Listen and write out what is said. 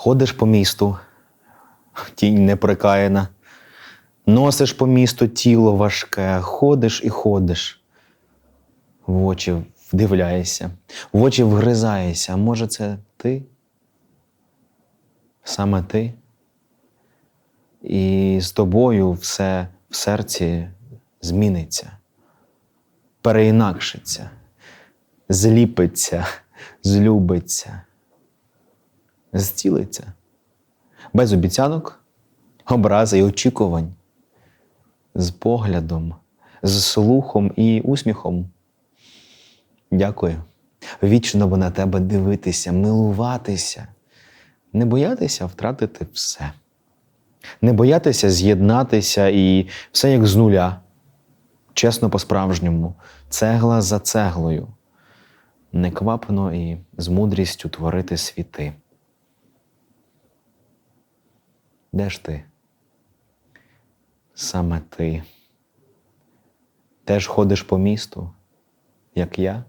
Ходиш по місту, тінь неприкаяна. Носиш по місту тіло важке, ходиш і ходиш. В очі вдивляєшся, в очі вгризаєшся. Може, це ти? Саме ти? І з тобою все в серці зміниться, переінакшиться, зліпиться, злюбиться, зцілиться. Без обіцянок, образи і очікувань, з поглядом, з слухом і усміхом. Дякую. Вічно би на тебе дивитися, милуватися, не боятися втратити все. Не боятися з'єднатися і все як з нуля, чесно по-справжньому, цегла за цеглою, неквапно і з мудрістю творити світи. Де ж ти? Саме ти. Теж ходиш по місту, як я.